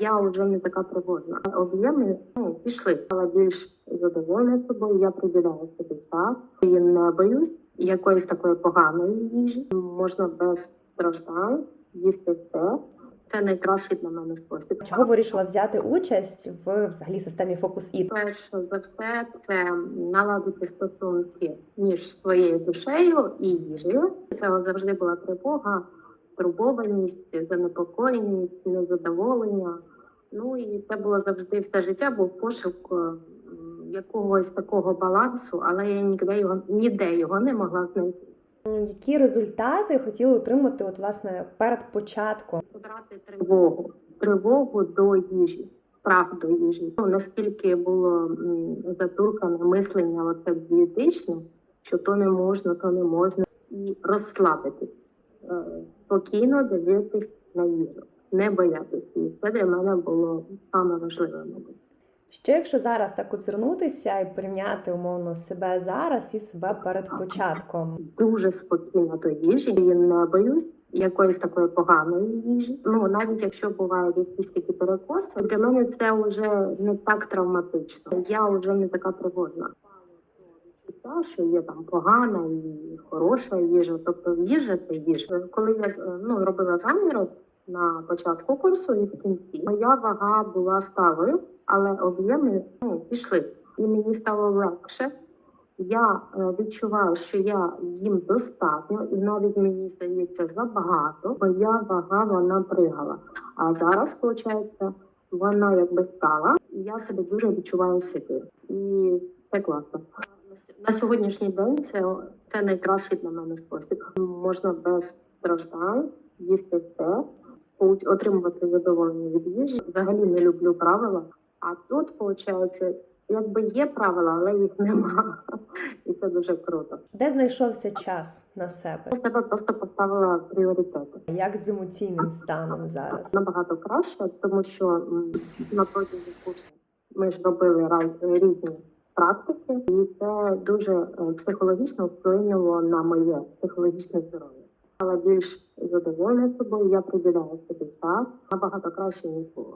Я вже не така тривожна. Об'єми ну, пішли. Стала більш задоволена собою. Я приділяю собі час. І не боюсь якоїсь такої поганої їжі. Можна без страждань їсти все. Це найкращий для мене спосіб. Чого вирішила взяти участь в взагалі системі Focus Eat? Перш за все, це наладити стосунки між своєю душею і їжею. Це завжди була тривога, турбованість, занепокоєність, незадоволення. Ну і це було завжди все життя, був пошук е, якогось такого балансу, але я ніде його ніде його не могла знайти. Які результати хотіли отримати, от власне перед початком? Подати тривогу, тривогу до їжі, страх до їжі. Ну, наскільки було затуркане мислення, оце дієтичне, що то не можна, то не можна, і розслабитись, спокійно дивитись на їжу, не боятися. І це для мене було саме важливе, мабуть. Що якщо зараз так озирнутися і порівняти умовно себе зараз і себе перед початком? Дуже спокійно до їжі. Я не боюсь якоїсь такої поганої їжі. Ну навіть якщо бувають якісь такі перекоси, для мене це вже не так травматично. Я вже не така тривожна. Відчуття, що є там погана і хороша їжа. Тобто їжа це їжа. Коли я ну робила заміри на початку курсу і в кінці, моя вага була сталою, але об'єми ну пішли, і мені стало легше. Я е, відчуваю, що я їм достатньо, і навіть мені здається забагато, бо я вага вона пригала. А зараз, виходить, вона якби стала, і я себе дуже відчуваю ситою. І це класно. На сьогоднішній день це, це найкращий для мене спосіб. Можна без страждань їсти все, отримувати задоволення від їжі. Взагалі не люблю правила. А тут, виходить, якби є правила, але їх нема. І це дуже круто. Де знайшовся час на себе? Я себе просто поставила пріоритети. Як з емоційним станом зараз? Набагато краще, тому що на протязі курсу ми ж робили різні практики, і це дуже е, психологічно вплинуло на моє психологічне здоров'я. Стала більш задоволена собою, я приділяю собі час набагато краще ніж було.